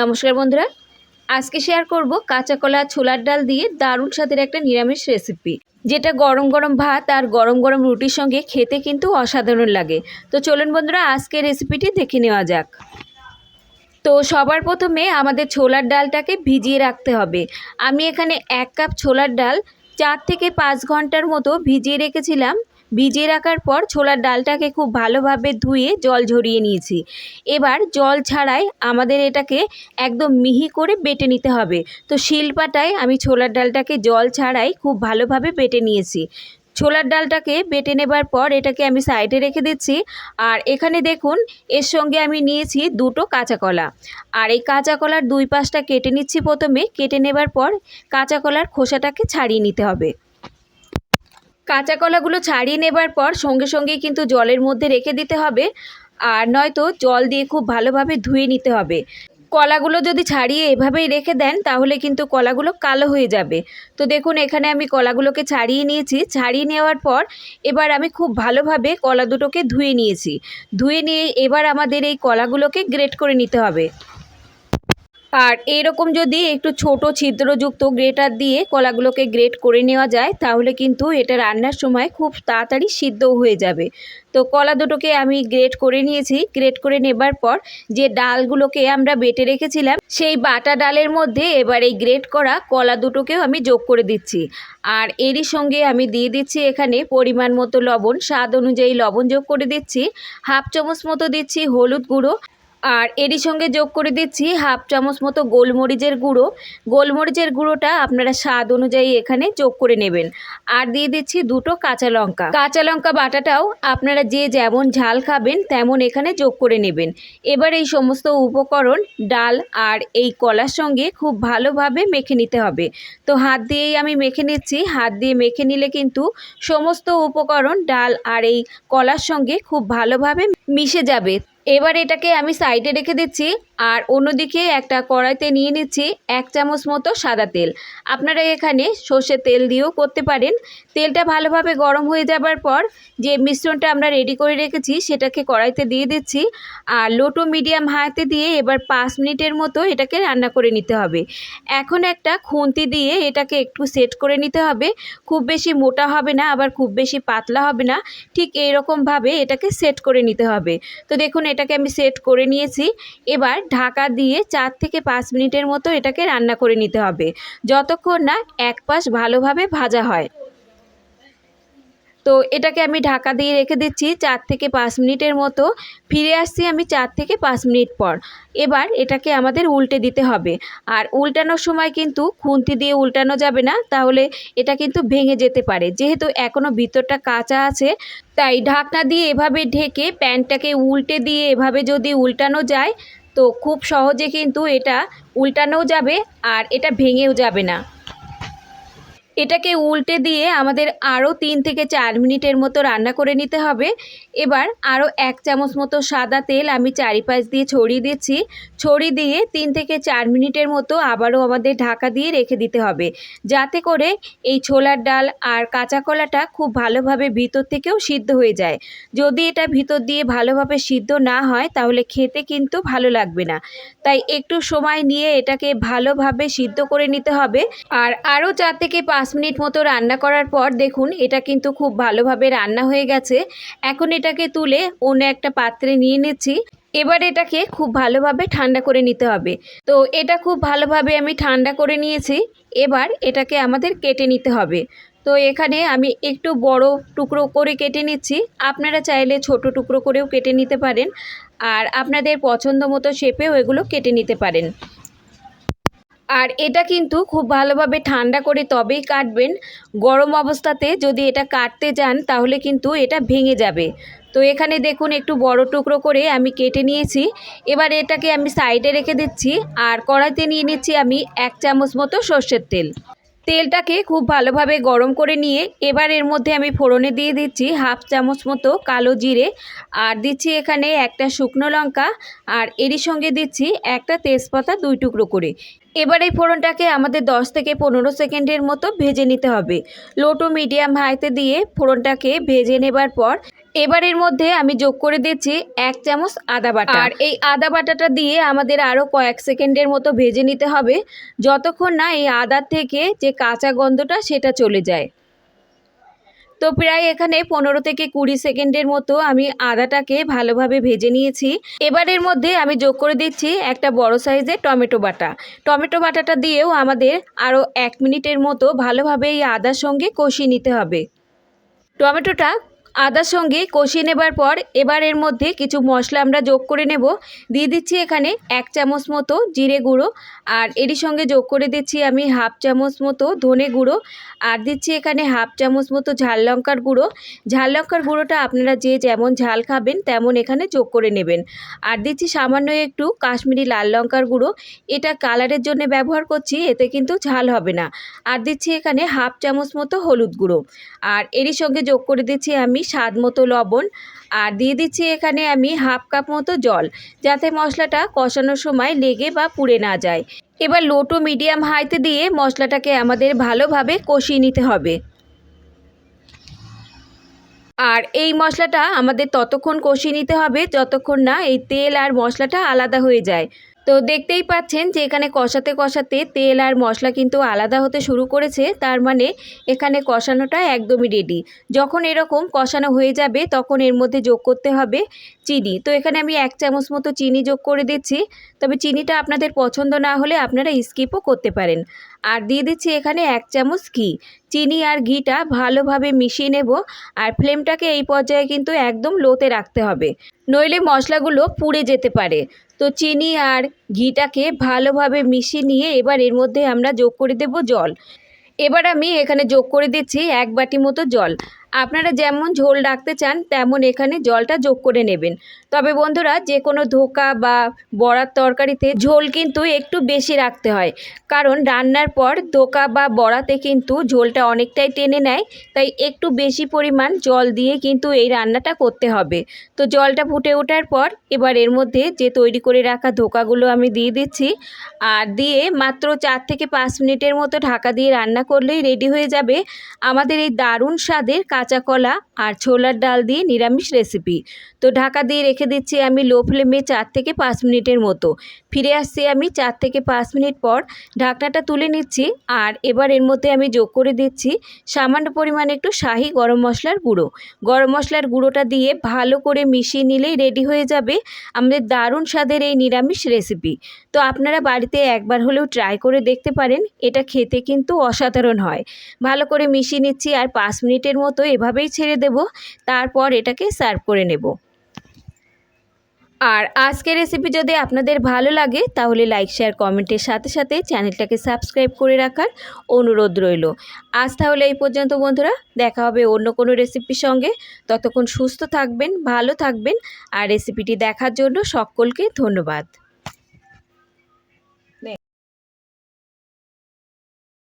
নমস্কার বন্ধুরা। আজকে শেয়ার করব কাঁচা কলা ছোলার ডাল দিয়ে দারুণ স্বাদের একটা নিরামিষ রেসিপি যেটা গরম গরম ভাত আর গরম গরম রুটির সঙ্গে খেতে কিন্তু অসাধারণ লাগে। তো চলুন বন্ধুরা আজকে রেসিপিটি দেখে নেওয়া যাক। তো সবার প্রথমে আমাদের ছোলার ডালটাকে ভিজিয়ে রাখতে হবে। আমি এখানে এক কাপ ছোলার ডাল চার থেকে পাঁচ ঘণ্টার মতো ভিজিয়ে রেখেছিলাম। ভিজিয়ে রাখার পর ছোলার ডালটাকে খুব ভালোভাবে ধুয়ে জল ঝরিয়ে নিয়েছি। এবার জল ছাড়াই আমাদের এটাকে একদম মিহি করে বেটে নিতে হবে। তো শিলপাটায় আমি ছোলার ডালটাকে জল ছাড়াই খুব ভালোভাবে বেটে নিয়েছি। ছোলার ডালটাকে বেটে নেবার পর এটাকে আমি সাইডে রেখে দিচ্ছি। আর এখানে দেখুন, এর সঙ্গে আমি নিয়েছি দুটো কাঁচা কলা। আর এই কাঁচা কলার দুই পাশটা কেটে নিচ্ছি প্রথমে। কেটে নেবার পর কাঁচা কলার খোসাটাকে ছাড়িয়ে নিতে হবে। কাঁচা কলাগুলো ছাড়িয়ে নেবার পর সঙ্গে সঙ্গেই কিন্তু জলের মধ্যে রেখে দিতে হবে। আর নয়তো জল দিয়ে খুব ভালোভাবে ধুয়ে নিতে হবে। কলাগুলো যদি ছাড়িয়ে এভাবেই রেখে দেন, তাহলে কিন্তু কলাগুলো কালো হয়ে যাবে। তো দেখুন, এখানে আমি কলাগুলোকে ছাড়িয়ে নিয়েছি। ছাড়িয়ে নেওয়ার পর এবার আমি খুব ভালোভাবে কলা দুটোকে ধুয়ে নিয়েছি। ধুয়ে নিয়ে এবার আমাদের এই কলাগুলোকে গ্রেট করে নিতে হবে। আর এইরকম যদি একটু ছোট ছিদ্রযুক্ত গ্রেটার দিয়ে কলাগুলোকে গ্রেট করে নেওয়া যায়, তাহলে কিন্তু এটা রান্নার সময় খুব তাড়াতাড়ি সিদ্ধও হয়ে যাবে। তো কলা দুটোকে আমি গ্রেট করে নিয়েছি। গ্রেট করে নেবার পর যে ডালগুলোকে আমরা বেটে রেখেছিলাম, সেই বাটা ডালের মধ্যে এবার এই গ্রেট করা কলা দুটোকেও আমি যোগ করে দিচ্ছি। আর এরই সঙ্গে আমি দিয়ে দিচ্ছি এখানে পরিমাণ মতো লবণ। স্বাদ অনুযায়ী লবণ যোগ করে দিচ্ছি। হাফ চামচ মতো দিচ্ছি হলুদ গুঁড়ো। আর এরই সঙ্গে যোগ করে দিচ্ছি হাফ চামচ মতো গোলমরিচের গুঁড়ো। গোলমরিচের গুঁড়োটা আপনারা স্বাদ অনুযায়ী এখানে যোগ করে নেবেন। আর দিয়ে দিচ্ছি দুটো কাঁচা লঙ্কা। কাঁচা লঙ্কা বাটাটাও আপনারা যে যেমন ঝাল খাবেন তেমন এখানে যোগ করে নেবেন। এবার এই সমস্ত উপকরণ, ডাল আর এই কলার সঙ্গে খুব ভালোভাবে মেখে নিতে হবে। তো হাত দিয়েই আমি মেখে নিচ্ছি। হাত দিয়ে মেখে নিলে কিন্তু সমস্ত উপকরণ, ডাল আর এই কলার সঙ্গে খুব ভালোভাবে মিশে যাবে। এবার এটাকে আমি সাইডে রেখে দিচ্ছি। আর অন্যদিকে একটা কড়াইতে নিয়ে নিচ্ছি এক চামচ মতো সাদা তেল। আপনারা এখানে সর্ষের তেল দিয়েও করতে পারেন। তেলটা ভালোভাবে গরম হয়ে যাবার পর যে মিশ্রণটা আমরা রেডি করে রেখেছি, সেটাকে কড়াইতে দিয়ে দিচ্ছি। আর লো টু মিডিয়াম হাইতে দিয়ে এবার পাঁচ মিনিটের মতো এটাকে রান্না করে নিতে হবে। এখন একটা খুন্তি দিয়ে এটাকে একটু সেট করে নিতে হবে। খুব বেশি মোটা হবে না, আবার খুব বেশি পাতলা হবে না। ঠিক এইরকমভাবে এটাকে সেট করে নিতে হবে। তো দেখুন, এটাকে আমি সেট করে নিয়েছি। এবার ঢাকা দিয়ে চার থেকে পাঁচ মিনিটের মতো এটাকে রান্না করে নিতে হবে। যতক্ষণ না এক পাশ ভালোভাবে ভাজা হয়। তো এটাকে আমি ঢাকা দিয়ে রেখে দিচ্ছি চার থেকে পাঁচ মিনিটের মতো। ফিরে আসছি আমি চার থেকে পাঁচ মিনিট পর। এবার এটাকে আমাদের উল্টে দিতে হবে। আর উল্টানোর সময় কিন্তু খুন্তি দিয়ে উল্টানো যাবে না, তাহলে এটা কিন্তু ভেঙে যেতে পারে। যেহেতু এখনও ভিতরটা কাঁচা আছে, তাই ঢাকনা দিয়ে এভাবে ঢেকে প্যানটাকে উল্টে দিয়ে এভাবে যদি উল্টানো যায় তো খুব সহজে কিন্তু এটা উল্টানোও যাবে আর এটা ভেঙেও যাবে না। এটাকে উল্টে দিয়ে আমাদের আরও তিন থেকে চার মিনিটের মতো রান্না করে নিতে হবে। এবার আরও এক চামচ মতো সাদা তেল আমি চারিপাশ দিয়ে ছড়িয়ে দিচ্ছি। ছড়িয়ে দিয়ে তিন থেকে চার মিনিটের মতো আবারও আমাদের ঢাকা দিয়ে রেখে দিতে হবে। যাতে করে এই ছোলার ডাল আর কাঁচা কলাটা খুব ভালোভাবে ভিতর থেকেও সিদ্ধ হয়ে যায়। যদি এটা ভিতর দিয়ে ভালোভাবে সিদ্ধ না হয়, তাহলে খেতে কিন্তু ভালো লাগবে না। তাই একটু সময় নিয়ে এটাকে ভালোভাবে সিদ্ধ করে নিতে হবে। আর আরও চার থেকে পাঁচ মিনিট মতো রান্না করার পর দেখুন, এটা কিন্তু খুব ভালোভাবে রান্না হয়ে গেছে। এখন এটাকে তুলে অন্য একটা পাত্রে নিয়ে নিচ্ছি। এবার এটাকে খুব ভালোভাবে ঠান্ডা করে নিতে হবে। তো এটা খুব ভালোভাবে আমি ঠান্ডা করে নিয়েছি, এবার এটাকে আমাদের কেটে নিতে হবে। তো এখানে আমি একটু বড় টুকরো করে কেটে নিচ্ছি, আপনারা চাইলে ছোট টুকরো করেও কেটে নিতে পারেন, আর আপনাদের পছন্দ মতো শেপেও এগুলো কেটে নিতে পারেন। আর এটা কিন্তু খুব ভালোভাবে ঠান্ডা করে তবেই কাটবেন, গরম অবস্থাতে যদি এটা কাটতে যান তাহলে কিন্তু এটা ভেঙে যাবে। তো এখানে দেখুন একটু বড় টুকরো করে আমি কেটে নিয়েছি। এবার এটাকে আমি সাইডে রেখে দিচ্ছি আর কড়াইতে নিয়ে নিচ্ছি আমি এক চামচ মতো সর্ষের তেল। তেলটাকে খুব ভালোভাবে গরম করে নিয়ে এবার এর মধ্যে আমি ফোড়নে দিয়ে দিচ্ছি হাফ চামচ মতো কালো জিরে আর দিচ্ছি এখানে একটা শুকনো লঙ্কা আর এরই সঙ্গে দিচ্ছি একটা তেজপাতা দুই টুকরো করে। এবার এই ফোড়নটাকে আমাদের 10 থেকে পনেরো সেকেন্ডের মতো ভেজে নিতে হবে। লো টু মিডিয়াম হাইতে দিয়ে ফোড়নটাকে ভেজে নেবার পর এবার এর মধ্যে আমি যোগ করে দিচ্ছি এক চামচ আদা বাটা। আর এই আদা বাটাটা দিয়ে আমাদের আরও কয়েক সেকেন্ডের মতো ভেজে নিতে হবে, যতক্ষণ না এই আদার থেকে যে কাঁচা গন্ধটা সেটা চলে যায়। তো প্রায় এখানে পনেরো থেকে কুড়ি সেকেন্ডের মতো আমি আদাটাকে ভালোভাবে ভেজে নিয়েছি। এবারের মধ্যে আমি যোগ করে দিচ্ছি একটা বড় সাইজের টমেটো বাটা। টমেটো বাটাটা দিয়েও আমাদের আরও এক মিনিটের মতো ভালোভাবে এই আদার সঙ্গে কষিয়ে নিতে হবে। টমেটোটা আদার সঙ্গে কষিয়ে নেবার পর এবার এর মধ্যে কিছু মশলা আমরা যোগ করে নেব। দিয়ে দিচ্ছি এখানে এক চামচ মতো জিরে গুঁড়ো আর এরই সঙ্গে যোগ করে দিচ্ছি আমি হাফ চামচ মতো ধনে গুঁড়ো আর দিচ্ছি এখানে হাফ চামচ মতো ঝাল লঙ্কার গুঁড়ো। ঝাল লঙ্কার গুঁড়োটা আপনারা যে যেমন ঝাল খাবেন তেমন এখানে যোগ করে নেবেন। আর দিচ্ছি সামান্য একটু কাশ্মীরি লাল লঙ্কার গুঁড়ো। এটা কালারের জন্য ব্যবহার করছি, এতে কিন্তু ঝাল হবে না। আর দিচ্ছি এখানে হাফ চামচ মতো হলুদ গুঁড়ো। আর এরই সঙ্গে যোগ করে দিচ্ছি আমি স্বাদ মতো লবণ আর দিয়ে দিচ্ছি এখানে আমি হাফ কাপ মতো জল, যাতে মশলাটা কষানোর সময় লেগে বা পুড়ে না যায়। এবার লো টু মিডিয়াম হাইতে দিয়ে মশলাটাকে আমাদের ভালোভাবে কষিয়ে নিতে হবে। আর এই মশলাটা আমাদের ততক্ষণ কষিয়ে নিতে হবে, যতক্ষণ না এই তেল আর মশলাটা আলাদা হয়ে যায়। তো দেখতেই পাচ্ছেন যে এখানে কষাতে কষাতে তেল আর মশলা কিন্তু আলাদা হতে শুরু করেছে, তার মানে এখানে কষানোটা একদমই রেডি যখন এরকম কষানো হয়ে যাবে, তখন এর মধ্যে যোগ করতে হবে চিনি। তো এখানে আমি এক চামচ মতো চিনি যোগ করে দিচ্ছি। তবে চিনিটা আপনাদের পছন্দ না হলে আপনারা স্কিপও করতে পারেন। আর দিয়ে দিচ্ছি এখানে এক চামচ ঘি। চিনি আর ঘিটা ভালোভাবে মিশিয়ে নেব আর ফ্লেমটাকে এই পর্যায়ে কিন্তু একদম লোতে রাখতে হবে। নইলে মশলাগুলো পুড়ে যেতে পারে। তো চিনি আর ঘিটাকে ভালোভাবে মিশিয়ে নিয়ে এবার এর মধ্যে আমরা যোগ করে দেব জল। এবার আমি এখানে যোগ করে দিচ্ছি এক বাটি মতো জল। আপনারা যেমন ঝোল রাখতে চান, তেমন এখানে জলটা যোগ করে নেবেন। তবে বন্ধুরা যে কোনো ধোকা বা বড়ার তরকারিতে ঝোল কিন্তু একটু বেশি রাখতে হয়। কারণ রান্নার পর ধোকা বা বড়াতে কিন্তু ঝোলটা অনেকটাই টেনে নেয়, তাই একটু বেশি পরিমাণ জল দিয়ে কিন্তু এই রান্নাটা করতে হবে। তো জলটা ফুটে ওঠার পর এবার এর মধ্যে যে তৈরি করে রাখা ধোকাগুলো আমি দিয়ে দিচ্ছি, আর দিয়ে মাত্র চার থেকে পাঁচ মিনিটের মতো ঢাকা দিয়ে রান্না করলেই রেডি হয়ে যাবে। আমাদের এই দারুণ স্বাদের কাঁচা কলা আর ছোলার ডাল দিয়ে নিরামিষ রেসিপি। তো ঢাকা দিয়ে রেখে দিচ্ছি আমি লো ফ্লেমে চার থেকে পাঁচ মিনিটের মতো। ফিরে আসছি আমি চার থেকে পাঁচ মিনিট পর। ঢাকনাটা তুলে নিচ্ছি আর এবার এর মধ্যে আমি যোগ করে দিচ্ছি সামান্য পরিমাণে একটু শাহি গরম মশলার গুঁড়ো। গরম মশলার গুঁড়োটা দিয়ে ভালো করে মিশিয়ে নিলেই রেডি হয়ে যাবে আমাদের দারুণ স্বাদের এই নিরামিষ রেসিপি। তো আপনারা বাড়িতে একবার হলেও ট্রাই করে দেখতে পারেন, এটা খেতে কিন্তু অসাধারণ হয়। ভালো করে মিশিয়ে নিচ্ছি আর পাঁচ মিনিটের মতো এভাবেই ছেড়ে দেব, তারপর এটাকে সার্ভ করে নেব। আর আজকের রেসিপি যদি আপনাদের ভালো লাগে, তাহলে লাইক শেয়ার কমেন্টের সাথে সাথে চ্যানেলটাকে সাবস্ক্রাইব করে রাখার অনুরোধ রইল। আজ তাহলে এই পর্যন্ত বন্ধুরা, দেখা হবে অন্য কোনো রেসিপির সঙ্গে। ততক্ষণ সুস্থ থাকবেন, ভালো থাকবেন, আর রেসিপিটি দেখার জন্য সকলকে ধন্যবাদ।